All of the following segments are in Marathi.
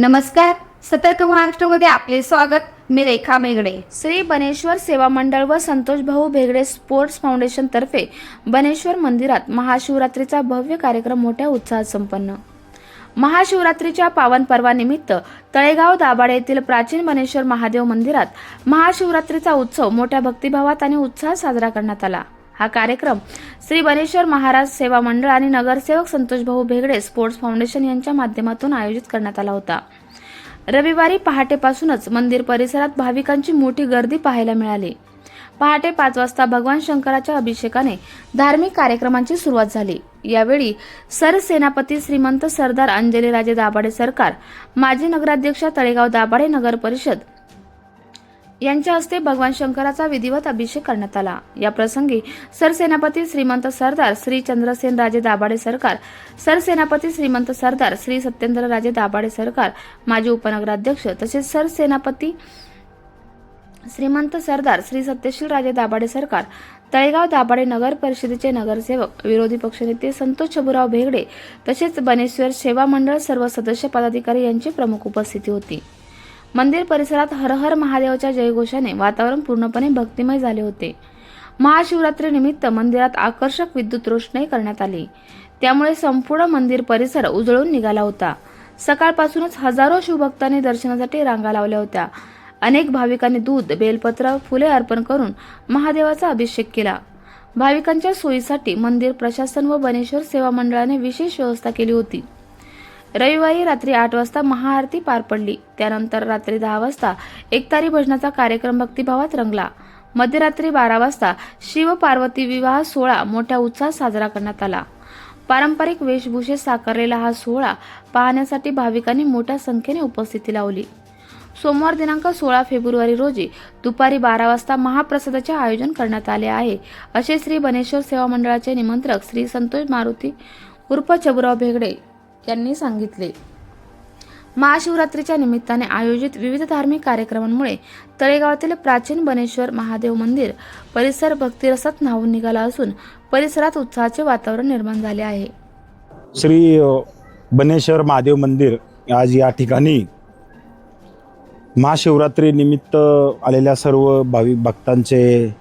नमस्कार. सतर्क महाराष्ट्रामध्ये आपले स्वागत. मी रेखा मेगडे श्री बनेश्वर सेवा मंडळ व संतोष भाऊ भेगडे स्पोर्ट्स फाउंडेशन तर्फे बनेश्वर मंदिरात महाशिवरात्रीचा भव्य कार्यक्रम मोठ्या उत्साहात संपन्न. महाशिवरात्रीच्या पावन पर्वानिमित्त तळेगाव दाभाडे येथील प्राचीन बनेश्वर महादेव मंदिरात महाशिवरात्रीचा उत्सव मोठ्या भक्तिभावात आणि उत्साहात साजरा करण्यात आला. हा कार्यक्रम श्री बनेश्वर महाराज सेवा मंडळ आणि नगरसेवक संतोष भाऊ भेगडे स्पोर्ट्स फाउंडेशन यांच्या माध्यमातून आयोजित करण्यात आला होता. रविवारी पहाटेपासूनच मंदिर परिसरात भाविकांची मोठी गर्दी पाहायला मिळाली. पहाटे पाच वाजता भगवान शंकराच्या अभिषेकाने धार्मिक कार्यक्रमांची सुरुवात झाली. यावेळी सरसेनापती श्रीमंत सरदार अंजलीराजे दाभाडे सरकार माजी नगराध्यक्षा तळेगाव दाभाडे नगर परिषद यांच्या हस्ते भगवान शंकराचा विधिवत अभिषेक करण्यात आला. या प्रसंगी सरसेनापती श्रीमंत सरदार श्री चंद्रसेन राजे दाभाडे सरकार सरसेनापती श्रीमंत सरदार श्री सत्येंद्र राजे दाभाडे सरकार माजी उपनगराध्यक्ष तसेच सरसेनापती श्रीमंत सरदार श्री सत्यशील राजे दाभाडे सरकार तळेगाव दाभाडे नगर परिषदेचे नगरसेवक विरोधी पक्षनेते संतोष छबुराव भेगडे तसेच बनेश्वर सेवा मंडळ सर्व सदस्य पदाधिकारी यांची प्रमुख उपस्थिती होती. मंदिर परिसरात हर हर महादेवाच्या जयघोषाने वातावरण पूर्णपणे भक्तिमय झाले होते. महाशिवरात्रीनिमित्त मंदिरात आकर्षक विद्युत रोषणाई करण्यात आली. त्यामुळे संपूर्ण मंदिर परिसर उजळून निघाला होता. सकाळपासूनच हजारो शिवभक्तांनी दर्शनासाठी रांगा लावल्या होत्या. अनेक भाविकांनी दूध बेलपत्र फुले अर्पण करून महादेवाचा अभिषेक केला. भाविकांच्या सोयीसाठी मंदिर प्रशासन व बनेश्वर सेवा मंडळाने विशेष व्यवस्था केली होती. रविवारी रात्री आठ वाजता महाआरती पार पडली. त्यानंतर रात्री दहा वाजता एकतारी भजनाचा कार्यक्रम भक्तिभावात रंगला. मध्यरात्री बारा वाजता शिव पार्वती विवाह सोहळा मोठ्या उत्साहात साजरा करण्यात आला. पारंपरिक वेशभूषेत साकारलेला हा सोहळा पाहण्यासाठी भाविकांनी मोठ्या संख्येने उपस्थिती लावली. सोमवार दिनांक सोळा फेब्रुवारी रोजी दुपारी बारा वाजता महाप्रसादाचे आयोजन करण्यात आले आहे असे श्री बनेश्वर सेवा मंडळाचे निमंत्रक श्री संतोष मारुती उर्फ चबुराव भेगडे यांनी सांगितले. महाशिवरात्रीच्या निमित्ताने आयोजित विविध धार्मिक कार्यक्रमांमुळे तळेगावातील प्राचीन बनेश्वर महादेव मंदिर परिसर भक्तिरसात न्हावून निघाला असून परिसरात उत्साहाचे वातावरण निर्माण झाले आहे. श्री बनेश्वर महादेव मंदिर आज या ठिकाणी महाशिवरात्री निमित्त आलेल्या सर्व भाविक भक्तांचे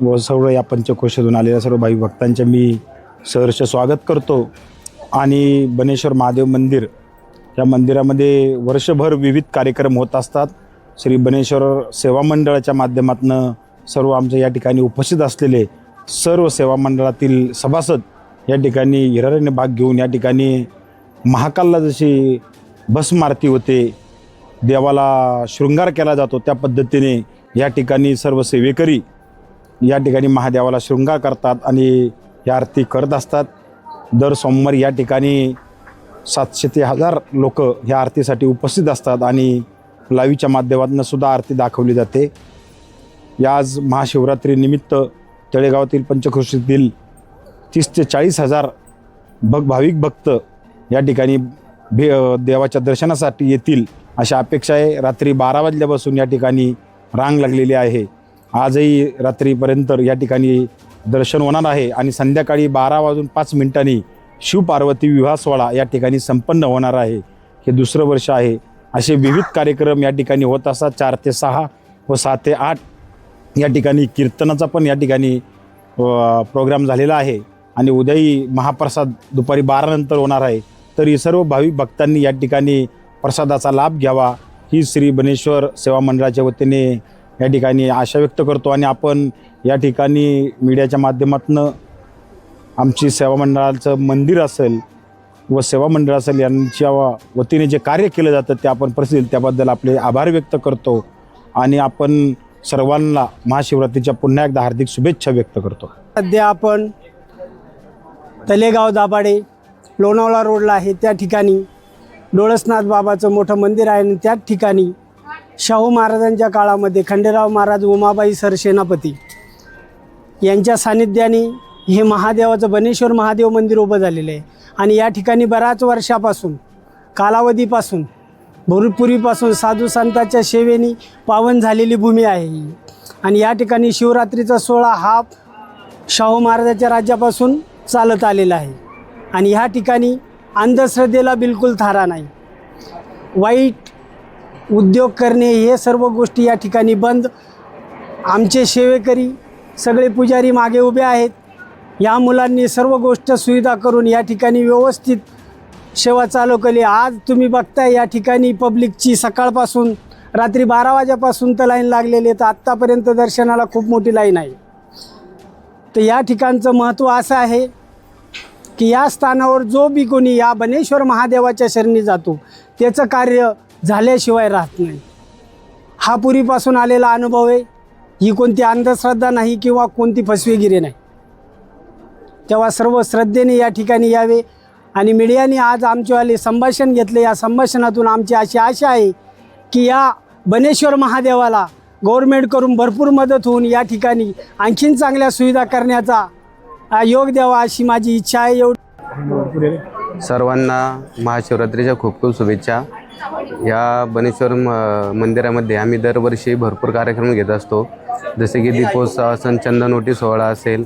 व सर्व या पंचकोशातून आलेल्या सर्व भाविक भक्तांचे मी सहर्ष स्वागत करतो. आणि बनेश्वर महादेव मंदिर. या मंदिरामध्ये वर्षभर विविध कार्यक्रम होत असतात. श्री बनेश्वर सेवा मंडळाच्या माध्यमातून सर्व आमच्या या ठिकाणी उपस्थित असलेले सर्व सेवा मंडळातील सभासद या ठिकाणी हिराऱ्याने भाग घेऊन या ठिकाणी महाकालला जशी भस्म आरती होते देवाला शृंगार केला जातो त्या पद्धतीने या ठिकाणी सर्व सेवेकरी या ठिकाणी महादेवाला शृंगार करतात आणि या आरती करत असतात. दर सोमवारी या ठिकाणी सातशे ते हजार लोक ह्या आरतीसाठी उपस्थित असतात आणि लाईव्हच्या माध्यमातून सुद्धा आरती दाखवली जाते. या आज महाशिवरात्रीनिमित्त तळेगावातील पंचक्रोशीतील तीस ते चाळीस हजार भग भाविक भक्त या ठिकाणी भे देवाच्या दर्शनासाठी येतील अशा अपेक्षा आहे. रात्री बारा वाजल्यापासून या ठिकाणी रांग लागलेली आहे. आजही रात्रीपर्यंत या ठिकाणी दर्शन होणार आहे आणि संध्याकाळी बारा वाजून पाच मिनिटांनी शिवपार्वती विवाह सोहळा या ठिकाणी संपन्न होणार आहे. हे दुसरं वर्ष आहे. असे विविध कार्यक्रम या ठिकाणी होत असतात. चार ते सहा व सहा ते आठ या ठिकाणी कीर्तनाचा पण या ठिकाणी प्रोग्राम झालेला आहे. आणि उद्याही महाप्रसाद दुपारी बारानंतर होणार आहे. तरी सर्व भाविक भक्तांनी या ठिकाणी प्रसादाचा लाभ घ्यावा. ही श्री बनेश्वर सेवा मंडळाच्या वतीने या ठिकाणी आशा व्यक्त करतो आणि आपण या ठिकाणी मीडियाच्या माध्यमातून आमची सेवा मंडळाचं मंदिर असेल व सेवा मंडळ असेल यांच्या वतीने जे कार्य केलं जातं ते आपण प्रसिद्ध त्याबद्दल आपले आभार व्यक्त करतो आणि आपण सर्वांना महाशिवरात्रीच्या पुन्हा एकदा हार्दिक शुभेच्छा व्यक्त करतो. सध्या आपण तलेगाव दाभाडे लोणावळा रोडला आहे. त्या ठिकाणी डोळसनाथ बाबाचं मोठं मंदिर आहे आणि त्याच ठिकाणी शाहू महाराजांच्या काळामध्ये खंडेराव महाराज उमाबाई सरसेनापती यांच्या सानिध्याने हे महादेवाचं बनेश्वर महादेव मंदिर उभं झालेलं आहे. आणि या ठिकाणी बऱ्याच वर्षापासून कालावधीपासून भरपूर्वीपासून साधू संतांच्या सेवेने पावन झालेली भूमी आहे ही. आणि या ठिकाणी शिवरात्रीचा सोहळा हा शाहू महाराजाच्या राज्यापासून चालत आलेला आहे. आणि ह्या ठिकाणी अंधश्रद्धेला बिलकुल थारा नाही. वाईट उद्योग करणे हे सर्व गोष्टी या ठिकाणी बंद. आमचे सेवेकरी सगळे पुजारी मागे उभे आहेत. या मुलांनी सर्व गोष्ट सुविधा करून या ठिकाणी व्यवस्थित सेवा चालू केली. आज तुम्ही बघताय या ठिकाणी पब्लिकची सकाळपासून रात्री बारा वाजेपासून तर लाईन लागलेली आहे. तर आत्तापर्यंत दर्शनाला खूप मोठी लाईन आहे. तर या ठिकाणचं महत्त्व असं आहे की या स्थानावर जो बी कोणी या बनेश्वर महादेवाच्या शरणी जातो त्याचं कार्य झाल्याशिवाय राहत नाही. हा पूर्वीपासून आलेला अनुभव आहे. ही कोणती अंधश्रद्धा नाही किंवा कोणती फसवेगिरी नाही. तेव्हा सर्व श्रद्धेने या ठिकाणी यावे आणि मीडियाने आज आमच्यावाले संभाषण घेतले. या संभाषणातून आमची अशी आशा आहे की या बनेश्वर महादेवाला गव्हर्मेंटकडून भरपूर मदत होऊन या ठिकाणी आणखीन चांगल्या सुविधा करण्याचा योग द्यावा अशी माझी इच्छा आहे. एवढी सर्वांना महाशिवरात्रीच्या खूप खूप शुभेच्छा. या बनेश्वर म- मंदिरामध्ये आम्ही दरवर्षी भरपूर कार्यक्रम घेत असतो. जसे की दीपोत्सव असेल चंदनोटी सोहळा असेल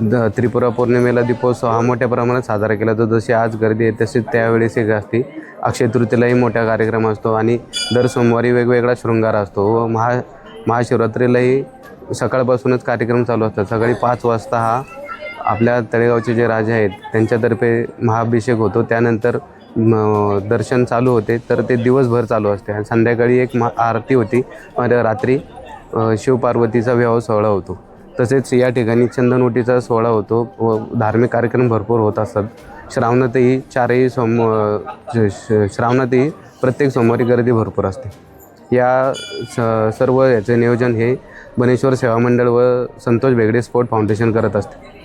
द त्रिपुरा पौर्णिमेला दीपोत्सव हा मोठ्या प्रमाणात साजरा केला जातो. जशी आज गर्दी आहे तशीच त्यावेळेस एक असते. अक्षय तृतीयेलाही मोठा कार्यक्रम असतो आणि दर सोमवारी वेगवेगळा शृंगार असतो व महा महाशिवरात्रीलाही सकाळपासूनच कार्यक्रम चालू असतात. सकाळी पाच वाजता हा आपल्या तळेगावचे जे राजे आहेत त्यांच्यातर्फे महाअभिषेक होतो. त्यानंतर दर्शन चालू होते तर ते दिवसभर चालू असते. आणि संध्याकाळी एक महा आरती होती. रात्री शिवपार्वतीचा विवाह सोहळा होतो. तसेच या ठिकाणी चंदनवटीचा सोहळा होतो. व धार्मिक कार्यक्रम भरपूर होत असतात. श्रावणातही चारही सोम श- श- श्रावणातही प्रत्येक सोमवारी गर्दी भरपूर असते. या स सर्व याचे नियोजन हे बनेश्वर सेवा मंडळ व संतोष बेगडे स्पोर्ट फाउंडेशन करत असते.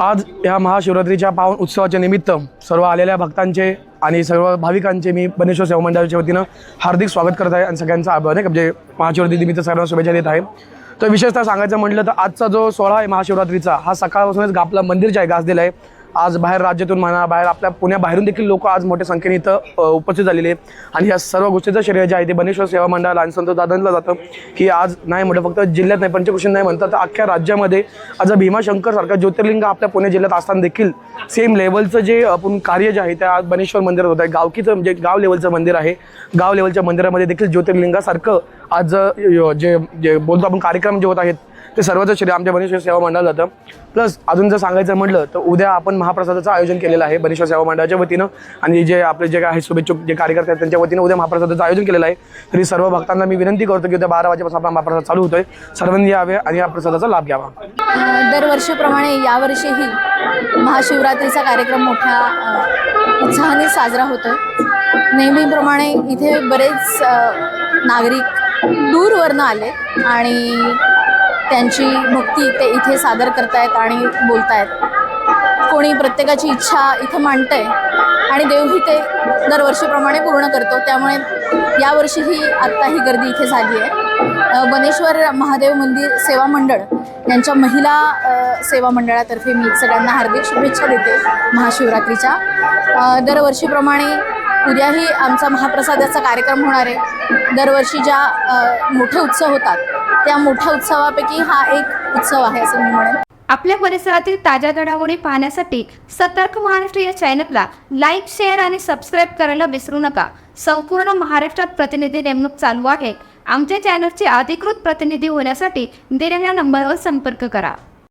आज या महाशिवरात्रीच्या पावन उत्सवाच्या निमित्त सर्व आलेल्या भक्तांचे आणि सर्व भाविकांचे मी बनेश्वर सेवा मंडळाच्या वतीनं हार्दिक स्वागत करत आहे आणि सगळ्यांचा आभार आहे म्हणजे महाशिवरात्री निमित्त सगळ्यांना शुभेच्छा देत आहे. तर विशेषतः सांगायचं म्हटलं तर आजचा जो सोहळा आहे महाशिवरात्रीचा हा सकाळपासूनच आपला मंदिर जे आहे गाजलेला आहे. आज बाहेर राज्यातून म्हणा बाहेर आपल्या पुण्याबाहेरून देखील लोक आज मोठ्या संख्येने इथं उपस्थित झालेले आणि या सर्व गोष्टीचं श्रेय जे आहे ते बनेश्वर सेवा मंडळाला आणि संत दादांना जातं की आज नाही म्हटलं फक्त जिल्ह्यात नाही पंचकृषी नाही म्हणतात तर अख्ख्या राज्यामध्ये आज भीमाशंकर सारखं ज्योतिर्लिंग आपल्या पुणे जिल्ह्यात असताना देखील सेम लेवलचं जे आपण कार्य जे आहे ते आज बनेश्वर मंदिरात होत आहे. गावकीचं म्हणजे गाव लेवलचं मंदिर आहे. गाव लेवलच्या मंदिरामध्ये देखील ज्योतिर्लिंगासारखं आज जे जे बोलतो आपण कार्यक्रम जे होत आहेत ते सर्वच श्री आमच्या बनेश्वर सेवा मंडळाला जातं. प्लस अजून जर सांगायचं म्हटलं तर उद्या आपण महाप्रसादाचं आयोजन केलेलं आहे बनेश्वर सेवा मंडळाच्या वतीनं. आणि जे आपले जे काही शुभेच्छुक जे कार्यकर्ते आहेत त्यांच्या वतीनं उद्या महाप्रसादाचं आयोजन केलेलं आहे. तरी सर्व भक्तांना मी विनंती करतो की उद्या बारा वाजेपासून आपला महाप्रसाद चालू होतोय. सर्वांनी यावे आणि या प्रसादाचा लाभ घ्यावा. दरवर्षीप्रमाणे यावर्षीही महाशिवरात्रीचा कार्यक्रम मोठ्या उत्साहाने साजरा होतो आहे नेहमीप्रमाणे इथे बरेच नागरिक दूरवरनं आले आणि त्यांची भक्ती ते इथे सादर करतायत आणि बोलतायत. कोणी प्रत्येकाची इच्छा इथं मांडतंय आणि देवही ते दरवर्षीप्रमाणे पूर्ण करतो. त्यामुळे यावर्षीही आत्ता ही गर्दी इथे झाली आहे. बनेश्वर महादेव मंदिर सेवा मंडळ यांच्या महिला सेवा मंडळातर्फे मी सगळ्यांना हार्दिक शुभेच्छा देते महाशिवरात्रीच्या. दरवर्षीप्रमाणे उद्याही आमचा महाप्रसादाचा कार्यक्रम होणार आहे. दरवर्षी ज्या मोठे उत्सव होतात त्या मोठ्या उत्सवापैकी हा एक उत्सव आहे असं मी म्हणेन. आपल्या परिसरातील ताज्या घडामोडी पाहण्यासाठी सतर्क महाराष्ट्र या चॅनलला लाईक शेअर आणि सबस्क्राईब करायला विसरू नका. संपूर्ण महाराष्ट्रात प्रतिनिधी नेमणूक चालू आहे. आमच्या चॅनलचे अधिकृत प्रतिनिधी होण्यासाठी दिलेल्या नंबरवर संपर्क करा.